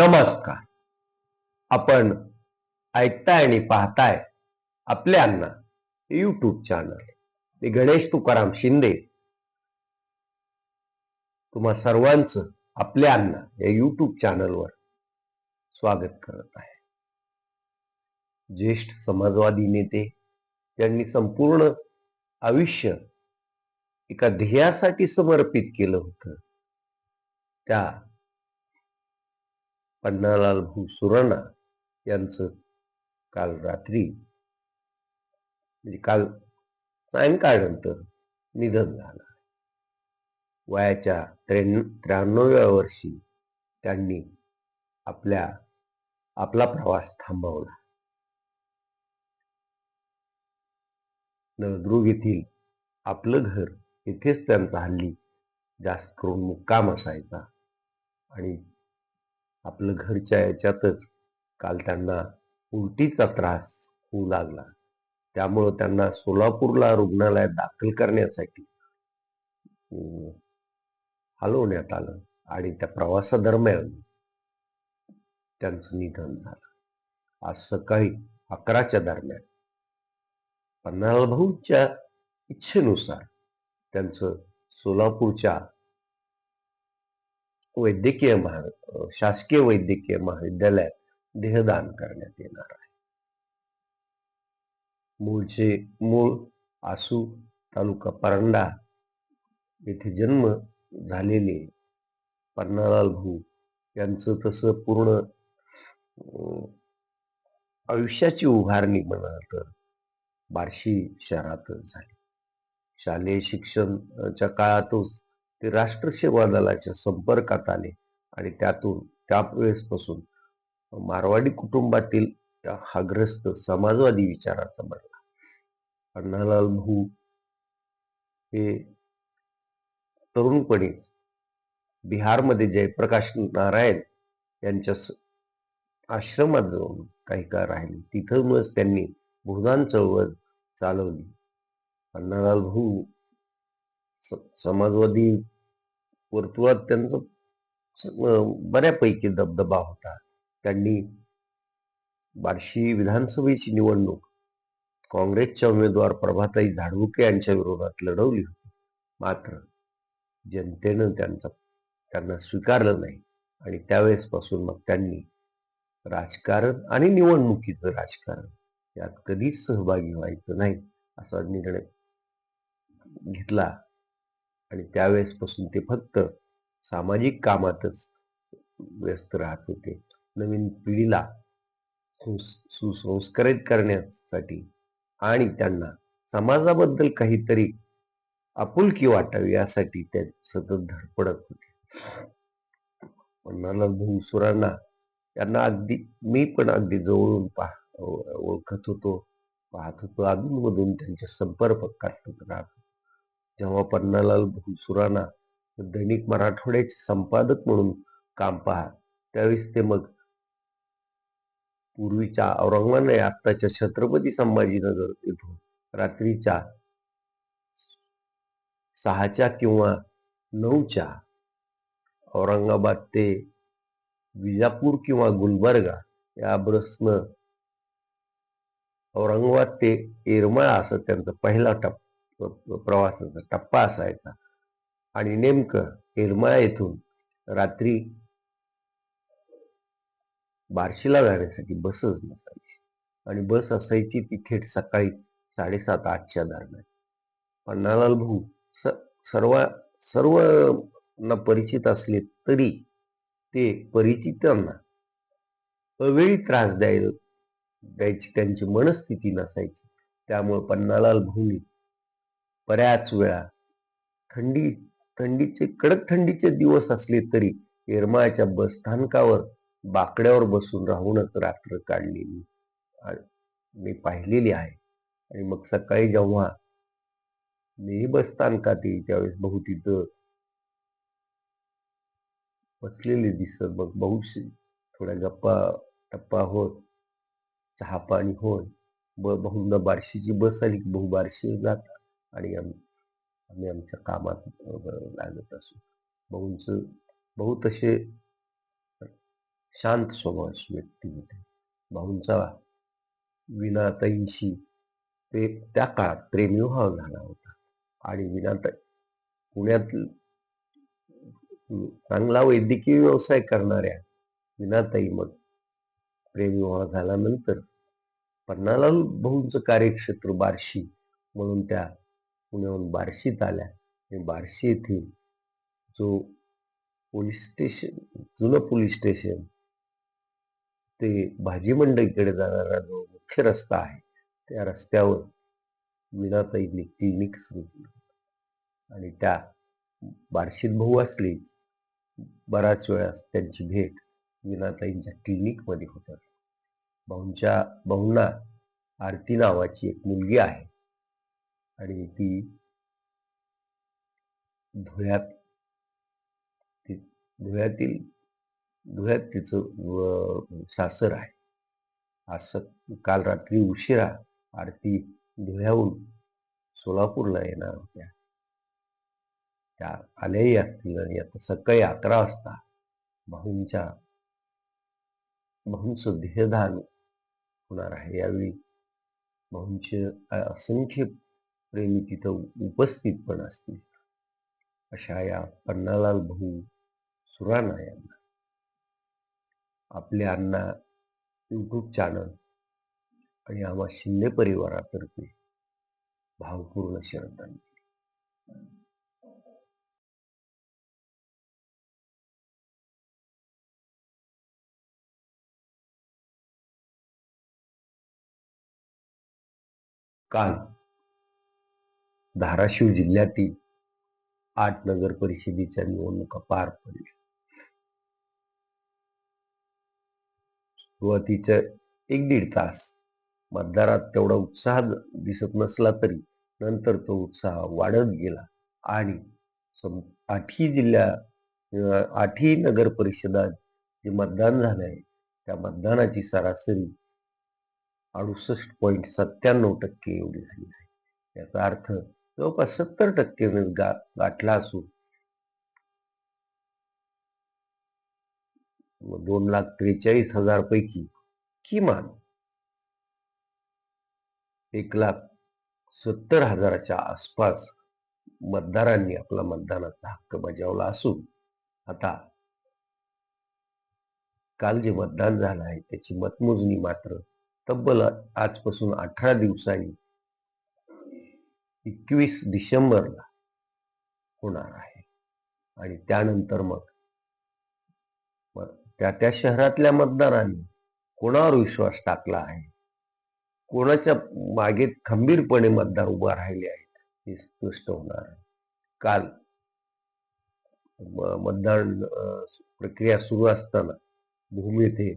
नमस्कार. आपण ऐकताय आणि पाहताय आपल्या अण्णा युट्यूब चॅनल मी गणेश तुकाराम शिंदे. तुम्हा सर्वांचं आपल्या अण्णा या युट्यूब चॅनलवर स्वागत करत आहे. ज्येष्ठ समाजवादी नेते त्यांनी संपूर्ण आयुष्य एका ध्येयासाठी समर्पित केलं होतं. त्या पन्नालाल भाऊ सुराणा यांचं काल रात्री म्हणजे काल सायंकाळनंतर निधन झालं. वयाच्या त्र्याण्णव त्र्याण्णव्या वर्षी त्यांनी आपल्या आपला प्रवास थांबवला. नळदुर्ग येथील आपलं घर येथेच त्यांचा हल्ली जास्त करून मुक्काम असायचा. आणि आपलं घरच्या याच्यातच काल त्यांना उलटीचा त्रास होऊ लागला. त्यामुळं त्यांना सोलापूरला रुग्णालयात दाखल करण्यासाठी हलवण्यात आलं आणि त्या प्रवासादरम्यान त्यांचं निधन झालं. आज सकाळी अकराच्या दरम्यान पन्हाळभाऊच्या भाऊच्या इच्छेनुसार त्यांचं सोलापूरच्या वैद्यकीय महा शासकीय वैद्यकीय महाविद्यालयात देहदान करण्यात येणार आहे. मूळचे मूळ आसू तालुका परंडा येथे जन्म झालेले पन्नालाल भाऊ यांचं तसं पूर्ण अं, आयुष्याची उभारणी म्हणा तर बार्शी शहरातच झाली. शालेय शिक्षणच्या काळातच ते राष्ट्रसेवा दलाच्या संपर्कात आले आणि त्यातून त्यावेळेसपासून मारवाडी कुटुंबातील हाग्रस्त समाजवादी विचाराचा बनला अण्णालाल भाऊ हे तरुणपणी बिहारमध्ये जयप्रकाश नारायण यांच्या आश्रमात जाऊन काही काळ राहिले. तिथूनच त्यांनी भूदान चळवळ चालवली. अण्णालाल भाऊ समाजवादी वर्तुळात त्यांचा बऱ्यापैकी दबदबा होता. त्यांनी बार्शी विधानसभेची निवडणूक काँग्रेसच्या उमेदवार प्रभाताई झाडबुके यांच्या विरोधात लढवली होती. मात्र जनतेनं त्यांचा त्यांना स्वीकारलं नाही. आणि त्यावेळेसपासून मग त्यांनी राजकारण आणि निवडणुकीचं राजकारण यात कधीच सहभागी व्हायचं नाही असा निर्णय घेतला. आणि त्यावेळेसपासून ते फक्त सामाजिक कामातच व्यस्त राहत होते. नवीन पिढीला सुसंस्कारित करण्यासाठी आणि त्यांना समाजाबद्दल काहीतरी आपुलकी वाटावी यासाठी ते सतत धडपडत होते. पन्नालाल भाऊ सुरांना त्यांना अगदी मी पण अगदी जवळून पाह ओळखत होतो पाहत होतो. अधूनमधून त्यांच्या संपर्कात राहत जेव्हा पन्नालाल भाऊ सुराणा दैनिक मराठवाड्याचे संपादक म्हणून काम पहा. त्यावेळेस ते मग पूर्वीच्या औरंगाबाद नाही आत्ताच्या छत्रपती संभाजीनगर येथून रात्रीच्या सहाच्या किंवा नऊच्या औरंगाबाद ते विजापूर किंवा गुलबर्गा या बसनं औरंगाबाद ते येरमाळा असं त्यांचा पहिला टप्पा. प्रवासाचा टप्पा असायचा आणि नेमकं येरमाळा येथून रात्री बार्शीला जाण्यासाठी बसच नसायची. आणि बस असायची ती थेट सकाळी साडेसात आठच्या दरम्यान. पन्नालाल भाऊ सर्व सर्वांना परिचित असले तरी ते परिचितांना अवेळी त्रास द्यायला द्यायची त्यांची मनस्थिती नसायची. त्यामुळे पन्नालाल भाऊनी बऱ्याच वेळा. थंडी थंडीचे कडक थंडीचे दिवस असले तरी येरमाळ्याच्या बस स्थानकावर बाकड्यावर बसून राहूनच रात्र काढलेली मी पाहिलेली आहे. आणि मग सकाळी जेव्हा मी बस स्थानकात येईल त्यावेळेस भाऊ तिथं बसलेले दिसत मग भाऊशी थोड्या गप्पा टप्पा होत चहा पाणी होत ब भाऊंना बार्शीची बस आली की बहु बार्शी जातात. आणि आम- आम्ही आमच्या कामात लागत असू. भाऊंच भाऊ तसे शांत स्वभावाची व्यक्ती होते भाऊंचा विनाताईशी ते त्या काळात प्रेमविवाह झाला होता. आणि विनाताई पुण्यात चांगला वैद्यकीय व्यवसाय करणाऱ्या विनाताई मग प्रेमविवाह झाल्यानंतर पन्नालाल भाऊंचं कार्यक्षेत्र बार्शी म्हणून त्या पुण्याहून बार्शीत आल्या. आणि बार्शी येथील जो पोलीस स्टेशन जुनं पोलीस स्टेशन ते भाजी मंडईकडे जाणारा जो मुख्य रस्ता आहे त्या रस्त्यावर मीनाताईंनी क्लिनिक सुरू केलं आणि त्या बार्शीत भाऊ असले बराच वेळा त्यांची भेट विनाताईंच्या क्लिनिकमध्ये होत असते. भाऊंच्या भाऊंना आरती नावाची एक मुलगी आहे. आणि ती धुळ्यात धुळ्यातील धुळ्यात तिचं सासर आहे. असं काल रात्री उशिरा आरती धुळ्याहून सोलापूरला येणार होत्या. त्या आल्याही असतील आणि आता सकाळी अकरा वाजता भाऊंच्या भाऊंचं देहदान होणार आहे. यावेळी भाऊंचे असंख्य प्रेमी तिथं उपस्थित पण असतील. अशा या पन्नालाल भाऊ सुराणा यांना. आपले अण्णा यूट्यूब चॅनल आणि आम्हा शिंदे परिवारातर्फे भावपूर्ण श्रद्धांजली. काल धाराशिव जिल्ह्यातील आठ नगर परिषदेच्या निवडणुका पार पडल्या. सुरुवातीच्या एक दीड तास मतदारात तेवढा उत्साह दिसत नसला तरी नंतर तो उत्साह वाढत गेला आणि आठही जिल्ह्या आठही नगर परिषदात जे मतदान झाले आहे त्या मतदानाची सरासरी अडुसष्ट पॉईंट सत्त्याण्णव टक्के एवढी झाली आहे. याचा अर्थ जवळपास सत्तर टक्केने गा गाठला असून. दोन लाख त्रेचाळीस हजार पैकी किमान एक लाख सत्तर हजाराच्या आसपास मतदारांनी आपला मतदानाचा हक्क बजावला असून आता काल जे मतदान झालं आहे त्याची मतमोजणी मात्र तब्बल आजपासून अठरा दिवसांनी एकवीस डिसेंबरला होणार आहे. आणि त्यानंतर मग त्या त्या शहरातल्या मतदारांनी कोणावर विश्वास टाकला आहे? कोणाच्या मागे खंबीरपणे मतदार उभा राहिले आहेत? हे स्पष्ट होणार आहे. काल मतदान प्रक्रिया सुरू असताना भूमी येथे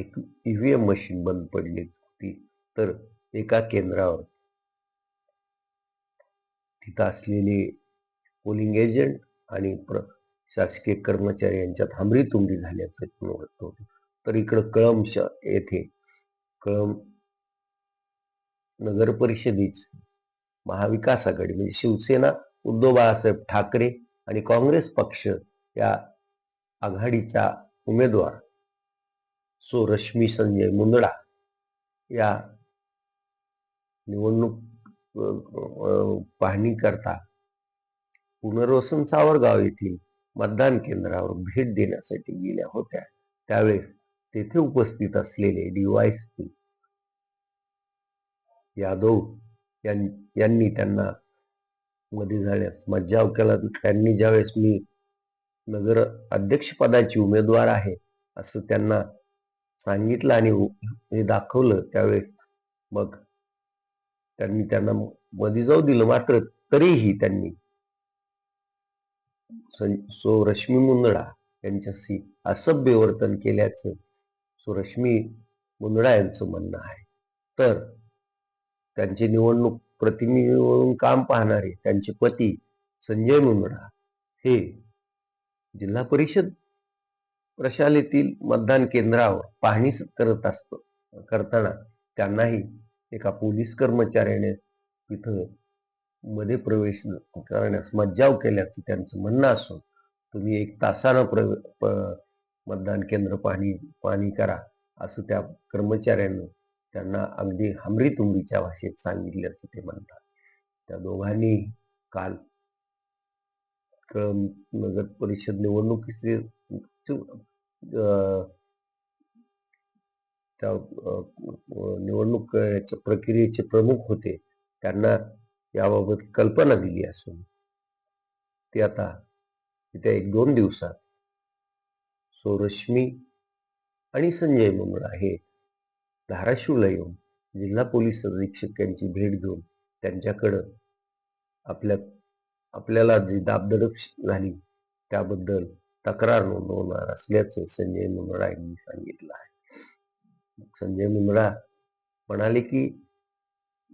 एक ईव्हीएम मशीन बंद पडली होती. तर एका केंद्रावर तिथं असलेले पोलिंग एजंट आणि प्र शासकीय कर्मचारी यांच्यात हमरीतुंबरी झाल्याचं होतं. तर इकडं कळंब येथे कळंब नगर परिषदेच महाविकास आघाडी म्हणजे शिवसेना उद्धव बाळासाहेब ठाकरे आणि काँग्रेस पक्ष या आघाडीचा उमेदवार सो रश्मी संजय मुंदडा या निवडणूक पाहणी करता. पुनर्वसन सावरगाव येथील मतदान केंद्रावर भेट देण्यासाठी गेल्या होत्या. त्यावेळेस तेथे उपस्थित असलेले डीवायस यादव यांनी त्यांना मध्ये जाण्यास मज्जाव केला. त्यांनी ज्यावेळेस मी नगर अध्यक्षपदाची उमेदवार आहे असं त्यांना सांगितलं आणि हे दाखवलं त्यावेळेस मग त्यांनी त्यांना मध्ये जाऊ दिलं मात्र तरीही त्यांनी सो रश्मी मुंदडा यांच्याशी असभ्य वर्तन केल्याचं सो रश्मी मुंदडा यांचं म्हणणं आहे. तर त्यांची निवडणूक प्रतिनिधी म्हणून काम पाहणारे त्यांचे पती संजय मुंदडा हे जिल्हा परिषद प्रशालेतील मतदान केंद्रावर पाहणी करत असत करताना त्यांनाही एका पोलीस कर्मचाऱ्याने तिथं मध्ये प्रवेश करण्यास मज्जाव केल्याचं त्यांचं म्हणणं असून तुम्ही एक तासानं मतदान केंद्र पाहणी पाहणी करा असं त्या कर्मचाऱ्यानं त्यांना अगदी हमरी तुंबीच्या भाषेत सांगितले असं ते म्हणतात. त्या दोघांनी काल कळम नगर परिषद निवडणुकीचे त्या निवडणूक याच्या प्रक्रियेचे प्रमुख होते त्यांना याबाबत कल्पना दिली असून ते आता येत्या एक दोन दिवसात सौरश्मी आणि संजय मुंगळा हे धाराशिवला येऊन जिल्हा पोलीस अधीक्षक यांची भेट घेऊन त्यांच्याकडं आपल्या आपल्याला जी दाबदडप झाली त्याबद्दल तक्रार नोंदवणार असल्याचं संजय मुंगळा यांनी सांगितलं आहे. संजय मुंदडा म्हणाले की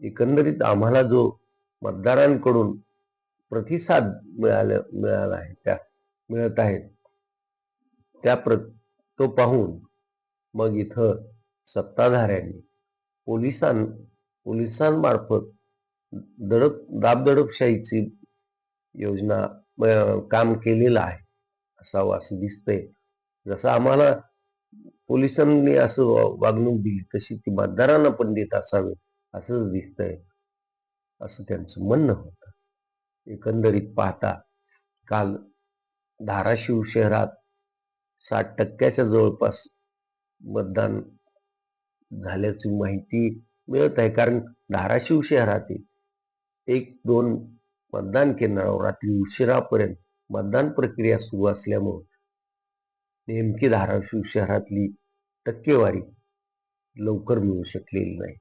एकंदरीत आम्हाला जो मतदारांकडून प्रतिसाद मिळाला मिळाला आहे त्या मिळत आहेत त्या प्र तो पाहून मग इथं सत्ताधाऱ्यांनी पोलिसां पोलिसांमार्फत दडप दाबदडपशाहीची योजना काम केलेलं आहे असावं असं दिसतंय. जसं आम्हाला पोलिसांनी असं वा- वागणूक दिली तशी ती मतदारांना पण देत असावी असंच दिसतंय. असं त्यांचं म्हणणं होतं. एकंदरीत पाहता काल धाराशिव शहरात साठ टक्क्याच्या जवळपास मतदान झाल्याची माहिती मिळत आहे. कारण धाराशिव शहरातील एक दोन मतदान केंद्रावर रात्री उशिरापर्यंत मतदान प्रक्रिया सुरू असल्यामुळे नेमकी धाराशिव शहरातली टक्केवारी लवकर मिळू शकलेली नाही.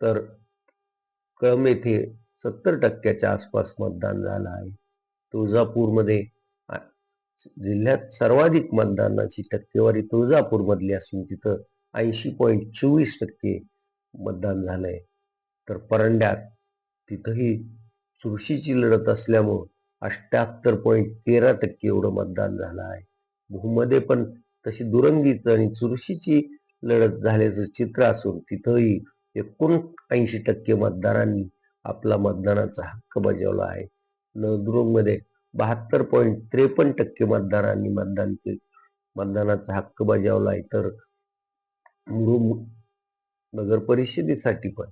तर कळम येथे सत्तर टक्क्याच्या आसपास मतदान झालं आहे. तुळजापूरमध्ये जिल्ह्यात सर्वाधिक मतदानाची टक्केवारी तुळजापूरमधली असून तिथं ऐंशी पॉईंट चोवीस टक्के मतदान झालंय. तर परंड्यात तिथंही चुरशीची लढत असल्यामुळं अष्ट्याहत्तर पॉईंट तेरा टक्के एवढं मतदान झालं आहे. भूमध्ये पण तशी दुरंगीच आणि चुरशीची लढत झाल्याचं चित्र असून तिथंही एकोणऐंशी टक्के मतदारांनी आपला मतदानाचा हक्क बजावला आहे. नळदुर्गमध्ये बहात्तर पॉईंट त्रेपन्न टक्के मतदारांनी मतदान के मतदानाचा हक्क बजावला आहे. तर मुरुम नगर परिषदेसाठी पण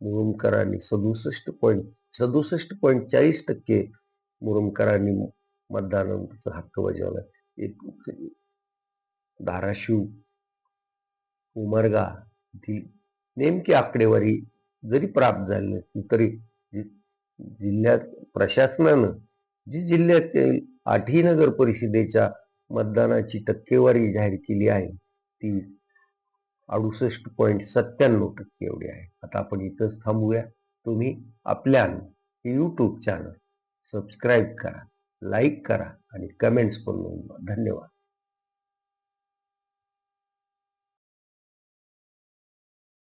मुरुमकरांनी सदुसष्ट पॉईंट सदुसष्ट पॉईंट चाळीस टक्के मुरुमकरांनी मतदानाचा हक्क बजावला एक धाराशिव उमरगा ती नेमकी आकडेवारी जरी प्राप्त झाली नसली तरी जिल्ह्यात प्रशासनानं जी जिल्ह्यातील आठही नगर परिषदेच्या मतदानाची टक्केवारी जाहीर केली आहे ती अडुसष्ट पॉईंट सत्त्याण्णव टक्के एवढी आहे. आता आपण इथंच थांबूया. तुम्ही आपल्या यूट्यूब चॅनल सबस्क्राईब करा. लाईक करा आणि कमेंट्स करून धन्यवाद.